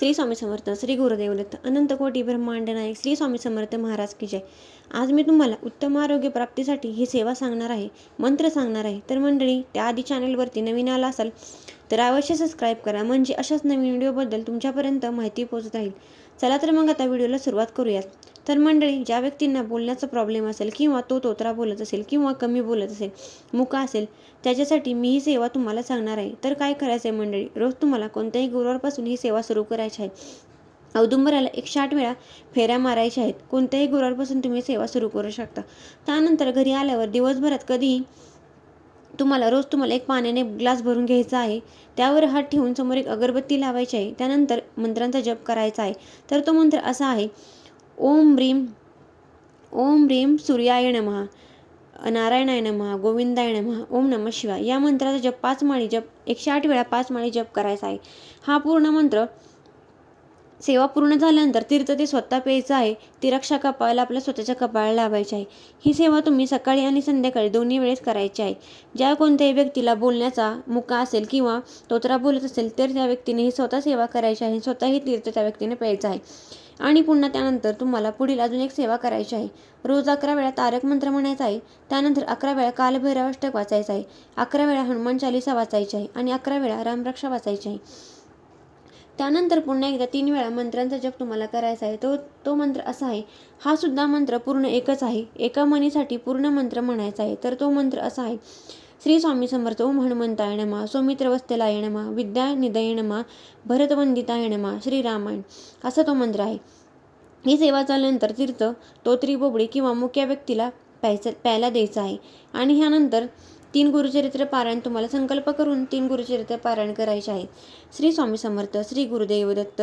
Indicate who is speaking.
Speaker 1: श्री स्वामी समर्थ श्री गुरुदेव दत्त अनंत कोटी ब्रह्मांड नायक श्री स्वामी समर्थ महाराज की जय. आज मी तुम्हाला उत्तम आरोग्य प्राप्तीसाठी ही सेवा सांगणार आहे मंत्र सांगणार आहे. तर मंडळी त्या आधी चॅनलवरती नवीन आला असाल तर अवश्य सबस्क्राईब करा. म्हणजे अशाच नवीन व्हिडिओबद्दल तुमच्यापर्यंत माहिती पोहोचत राहील. चला तर मग आता व्हिडिओला सुरुवात करूयात. तर मंडळी ज्या व्यक्तींना बोलण्याचा प्रॉब्लेम असेल किंवा तो तोत्रा बोलत असेल किंवा कमी बोलत असेल मुका असेल त्याच्यासाठी मी ही सेवा तुम्हाला सांगणार आहे. तर काय करायचं आहे मंडळी? रोज तुम्हाला कोणत्याही गुरुवारपासून ही सेवा सुरू करायची आहे. औदुंबराला एकशे आठ वेळा फेऱ्या मारायच्या आहेत. कोणत्याही गुरुवारपासून तुम्ही सेवा सुरू करू शकता. त्यानंतर घरी आल्यावर दिवसभरात कधीही तुम्हाला रोज तुम्हाला एक पाण्याने ग्लास भरून घ्यायचा आहे. त्यावर हात ठेवून समोर एक अगरबत्ती लावायची आहे. त्यानंतर मंत्रांचा जप करायचा आहे. तर तो मंत्र असा आहे ओम ब्रीम ओम ब्रीम सूर्याय नमः नारायणाय नमः गोविंदाय नमः ओम नमः शिवाय. या मंत्राचा जप पाच माळी जप एकशे आठ वेळा पाच माळी जप करायचा आहे. हा पूर्ण मंत्र सेवा पूर्ण झाल्यानंतर तीर्थ ते स्वतः प्यायचं आहे ती रक्षा कपाळाला आपल्या स्वतःच्या कपाळाला लावायची आहे. ही सेवा तुम्ही सकाळी आणि संध्याकाळी दोन्ही वेळेस करायची आहे. ज्या कोणत्याही व्यक्तीला बोलण्याचा मुका असेल किंवा तोत्रा बोलत असेल तर त्या व्यक्तीने ही स्वतः सेवा करायची आहे स्वतःही तीर्थ त्या व्यक्तीने प्यायचं आहे. आणि पुन्हा त्यानंतर तुम्हाला पुढील अजून एक सेवा करायची आहे. रोज अकरा वेळा तारक मंत्र म्हणायचा आहे. त्यानंतर अकरा वेळा कालभैरवाष्टक वाचायचं आहे. अकरा वेळा हनुमान चालिसा वाचायची आहे आणि अकरा वेळा रामरक्षा वाचायची आहे. त्यानंतर पुन्हा एकदा तीन वेळा मंत्रांचा जप तुम्हाला करायचा आहे. तो तो मंत्र असा आहे हा सुद्धा मंत्र पूर्ण एकच आहे. एका मनीसाठी पूर्ण मंत्र म्हणायचा आहे. तर तो मंत्र असा आहे श्री स्वामी समर्थ ओम हनुमंताय नमा सौमित्र वस्तेलाय नमा विद्या निदय नमा भरतवंदिताय नमा श्रीरामायण असा तो मंत्र आहे. ही सेवा झाल्यानंतर तीर्थ तोत्री बोबडी किंवा मुख्या व्यक्तीला प्यायचं प्यायला द्यायचा आहे. आणि ह्यानंतर तीन गुरुचरित्र पारायण तुम्हाला संकल्प करून तीन गुरुचरित्र पारायण करायचे आहेत श्री स्वामी समर्थ श्री गुरुदेव दत्त